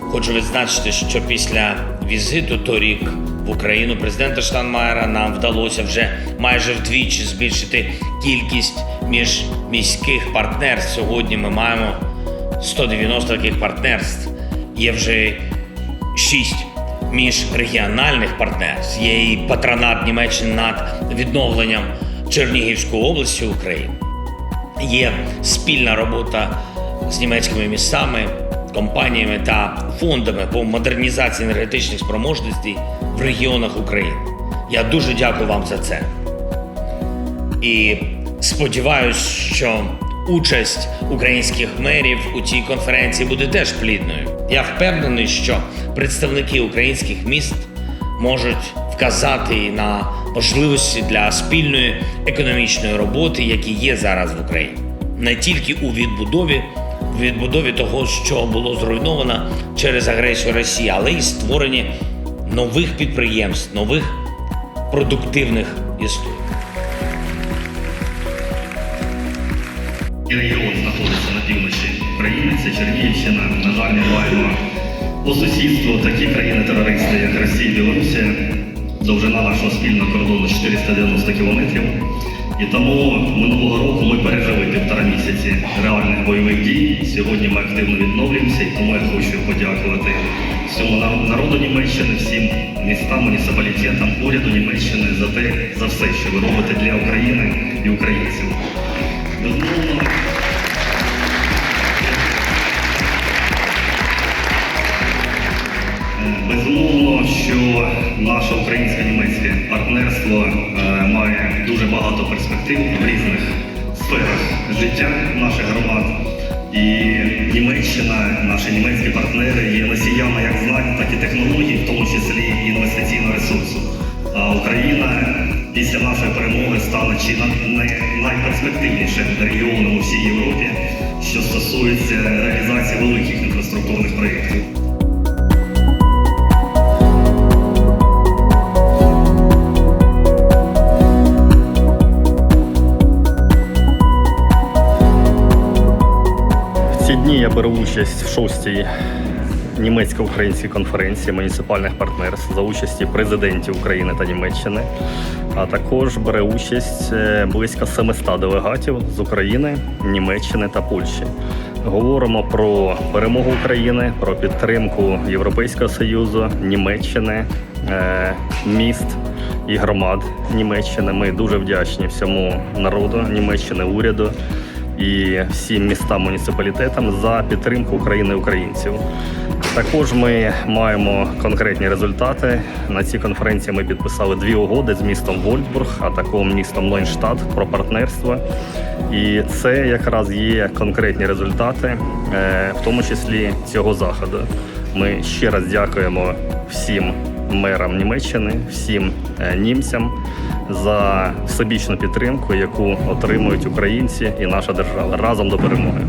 хочу відзначити, що після візиту торік в Україну президента Штанмаєра нам вдалося вже майже вдвічі збільшити кількість міжміських партнерств. Сьогодні ми маємо 190 таких партнерств. Є вже шість міжрегіональних партнерств. Є і патронат Німеччини над відновленням Чернігівської області України. Є спільна робота з німецькими містами, компаніями та фондами по модернізації енергетичних спроможностей в регіонах України. Я дуже дякую вам за це. І сподіваюся, що участь українських мерів у цій конференції буде теж плідною. Я впевнений, що представники українських міст можуть вказати на можливості для спільної економічної роботи, які є зараз в Україні, не тільки у відбудові, відбудові того, що було зруйновано через агресію Росії, але й створенні нових підприємств, нових продуктивних історій. Регіон знаходиться на півночі країни, це Чернігівщина. На жаль, ми маємо по сусідству такі країни-терористи, як Росія і Білорусія. Довжина нашого спільного кордону 490 кілометрів. І тому минулого року ми пережили півтора місяці реальних бойових дій. Сьогодні ми активно відновлюємося, і тому я хочу подякувати всьому народу Німеччини, всім містам, муніципалітетам, уряду Німеччини за те, за все, що ви робите для України і українців. Безумовно, Безумовно, що наше українсько-німецьке партнерство е, має дуже багато перспектив в різних сферах життя наших громад. І Німеччина, наші німецькі партнери є носіями як знань, так і технологій, в тому числі інвестиційного ресурсу. А Україна після нашої перемоги стане чи найперспективнішим регіоном у всій Європі, що стосується реалізації великих інфраструктурних проєктів. Ці дні я беру участь в шостій німецько-українській конференції муніципальних партнерств за участі президентів України та Німеччини. А також бере участь е, близько 700 делегатів з України, Німеччини та Польщі. Говоримо про перемогу України, про підтримку Європейського Союзу, Німеччини, е, міст і громад Німеччини. Ми дуже вдячні всьому народу Німеччини, уряду і всім містам муніципалітетам за підтримку України українців. Також ми маємо конкретні результати. На цій конференції ми підписали дві угоди з містом Вольфбург, а також містом Лойнштадт про партнерство. І це якраз є конкретні результати, е, в тому числі цього заходу. Ми ще раз дякуємо всім мерам Німеччини, всім е, німцям за всебічну підтримку, яку отримують українці і наша держава разом до перемоги.